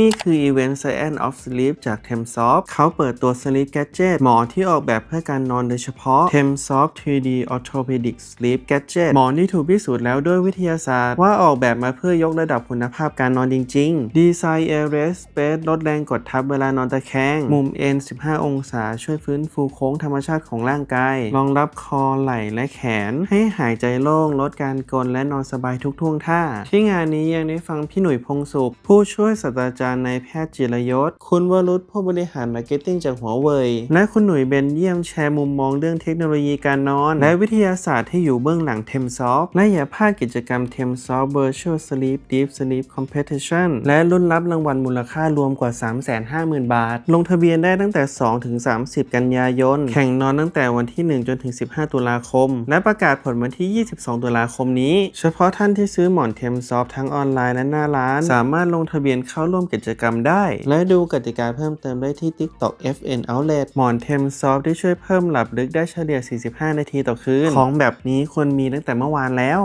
นี่คือ Event Science of Sleep จาก t e m s o f t เขาเปิดตัว Sleep Gadget หมอนที่ออกแบบเพื่อการนอนโดยเฉพาะ t e m s o f t 3D Orthopedic Sleep Gadget หมอนที่ถูกพิสูจน์แล้วด้วยวิทยาศาสตร์ ว่าออกแบบมาเพื่อยกระดับคุณภาพการนอนจริง ๆ ดีไซน์ Air Rest Space ลดแรงกดทับเวลานอนตะแคง มุมเอ็น 15 องศาช่วยฟื้นฟูโค้งธรรมชาติของร่างกาย รองรับคอไหล่และแขน ให้หายใจโล่งลดการกลนและนอนสบายทุกท่วงท่า ที่งานนี้ยังได้ฟังพี่หนุ่ยพงสุขผู้ช่วยศาสตราจารย์นายแพทย์จิรยศ คุณวรุษผู้บริหารมาร์เก็ตติ้งจากหัวเว่ย และคุณหนุ่ยเบนเยี่ยมแชร์มุมมองเรื่องเทคโนโลยีการนอน และวิทยาศาสตร์ที่อยู่เบื้องหลังเทมซอฟและอย่าพลาดกิจกรรมเทมซอฟ Virtual Sleep Deep Sleep Competition และลุ้นรับรางวัลมูลค่ารวมกว่า 350,000 บาท ลงทะเบียนได้ตั้งแต่ 2 ถึง 30 กันยายน แข่งนอนตั้งแต่วันที่ 1 จนถึง 15 ตุลาคม และประกาศผลวันที่ 22 ตุลาคมนี้ เฉพาะท่านที่ซื้อหมอนเทมซอฟทั้งออนไลน์และหน้าร้าน สามารถลงทะเบียนเข้าร่วมกิจกรรมได้ และดูกติกาเพิ่มเติมได้ที่ TikTok FN Outlet หมอนเทมซอฟที่ช่วยเพิ่มหลับลึกได้เฉลี่ย 45 นาทีต่อคืน ของแบบนี้ควรมีตั้งแต่เมื่อวานแล้ว